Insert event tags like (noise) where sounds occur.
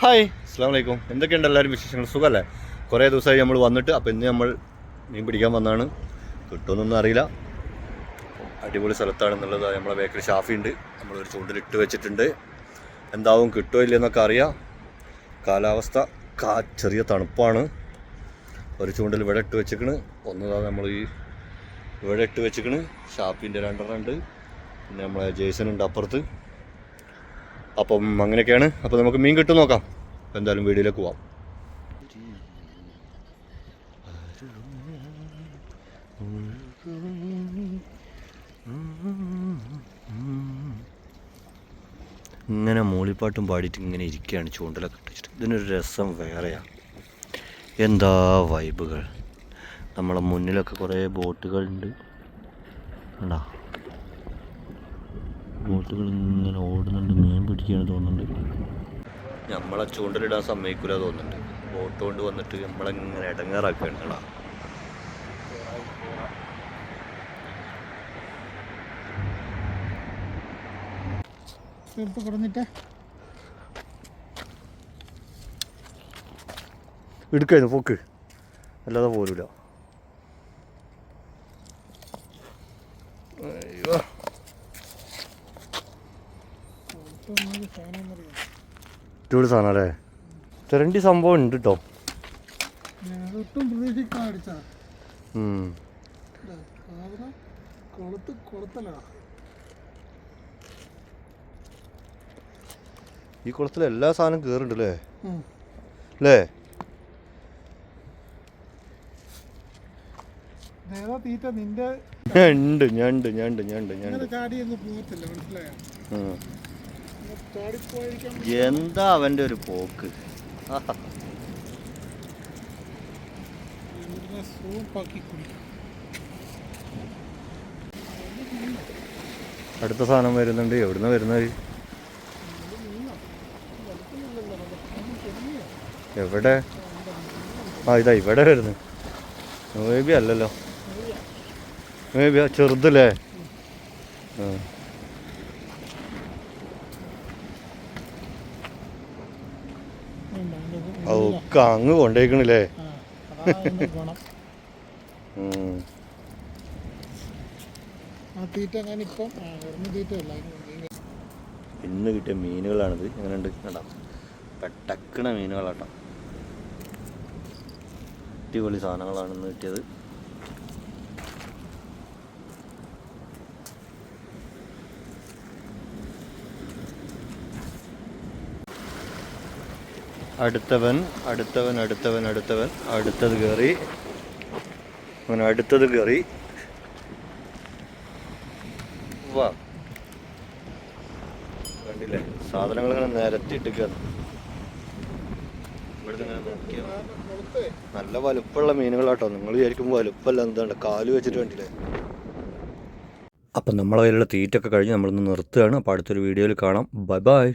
Hi അസ്സാം വലൈക്കും എന്തൊക്കെയുണ്ട് എല്ലാവരും വിശേഷങ്ങൾ? സുഖമല്ലേ കുറേ ദിവസമായി നമ്മൾ വന്നിട്ട് അപ്പോൾ ഇന്ന് നമ്മൾ മീൻ പിടിക്കാൻ വന്നാണ്. കിട്ടുമെന്നൊന്നും അറിയില്ല. അടിപൊളി സ്ഥലത്താണെന്നുള്ളത് നമ്മളെ ബേക്കറി ഷാഫി ഉണ്ട്. നമ്മളൊരു ചൂണ്ടിലിട്ട് വെച്ചിട്ടുണ്ട്. എന്താവും കിട്ടുമോ ഇല്ലയെന്നൊക്കെ അറിയാം. കാലാവസ്ഥ കാ ചെറിയ തണുപ്പാണ്. ഒരു ചൂണ്ടിൽ ഇവിടെ ഇട്ട് വെച്ചിക്കണ് ഒന്നതാ നമ്മൾ ഈ ഇവിടെ ഇട്ട് വെച്ചിക്കണ് ഷാപ്പിന്റെ രണ്ടെണ്ണം ഉണ്ട്. പിന്നെ നമ്മളെ ജേസൺ ഉണ്ട് അപ്പുറത്ത്. അപ്പം അങ്ങനെയൊക്കെയാണ്. അപ്പോൾ നമുക്ക് മീൻ കിട്ടും നോക്കാം. എന്തായാലും വീഡിയോയിലേക്ക് പോവാം. ഇങ്ങനെ മൂളിപ്പാട്ടും പാടിയിട്ട് ഇങ്ങനെ ഇരിക്കുകയാണ് ചൂണ്ടലൊക്കെ ഇട്ടിട്ട്. ഇതിനൊരു രസം വേറെയാണ് എന്താ വൈബുകൾ? നമ്മളെ മുന്നിലൊക്കെ കുറേ ബോട്ടുകളുണ്ട്. കണ്ടാ? ബോട്ടുകൾ ഇങ്ങനെ ഓടുന്നുണ്ട് മീൻ പിടിക്കുകയാണ് തോന്നുന്നുണ്ട്. നമ്മളെ ചൂണ്ടലിടാൻ സമ്മതിക്കൂല തോന്നുന്നുണ്ട്. ബോട്ട് കൊണ്ട് വന്നിട്ട് നമ്മളിങ്ങനെ ഇടങ്ങാറാക്കുകയാണ് കേടാ എടുത്ത് കൊടുന്നിട്ട് എടുക്കായിരുന്നു പോക്ക്. അല്ലാതെ പോരൂല. അയ്യോ. അടിപൊളി സാധനം അല്ലേ തെരണ്ടി സംഭവം ഉണ്ട് കേട്ടോ ഒട്ടും കൊളുത്ത് ഈ കുളത്തിൽ എല്ലാ സാധനവും കയറുന്നുണ്ട് അല്ലേ. അല്ലേ തീറ്റ നിന്റെ (laughs) ഉണ്ട് ഞണ്ട് ഞണ്ട് ഞണ്ട് ഞണ്ട്. ഇങ്ങനെ എന്താ അവന്റെ ഒരു പോക്ക്? അടുത്ത സാധനം വരുന്നുണ്ട്. എവിടുന്ന് വരുന്നത്? എവിടെ? ആ ഇതാ ഇവിടെ വരുന്നു. മേ ബി അല്ലല്ലോ. മേ ബി ചെറുതല്ലേ? ആ. ആ, ഒക്കെ അങ്ങ് കൊണ്ടേക്കണില്ലേ? ഇന്ന് കിട്ടിയ മീനുകളാണിത്. എങ്ങനെയുണ്ട്? കേട്ടോ പെട്ടക്കണ മീനുകളാട്ടോ. അടിപൊളി സാധനങ്ങളാണ് ഇന്ന് കിട്ടിയത്. അടുത്തവൻ അടുത്തവൻ അടുത്തവൻ അടുത്തവൻ. അടുത്തത് കയറി. അങ്ങനെ അടുത്തത് കയറി. വാ കണ്ടില്ലേ? സാധനങ്ങൾ ഇങ്ങനെ കൊളുത്തേ നല്ല വലുപ്പമുള്ള മീനുകളാട്ടോ. നിങ്ങൾ വിചാരിക്കും വലുപ്പമല്ല എന്താണ് കാൽ വെച്ചിട്ട് കണ്ടില്ലേ? അപ്പം നമ്മളെ കയ്യിലുള്ള തീറ്റൊക്കെ കഴിഞ്ഞ് നമ്മളൊന്ന് നിർത്തുകയാണ്. അപ്പോൾ അടുത്തൊരു വീഡിയോയിൽ കാണാം. Bye bye.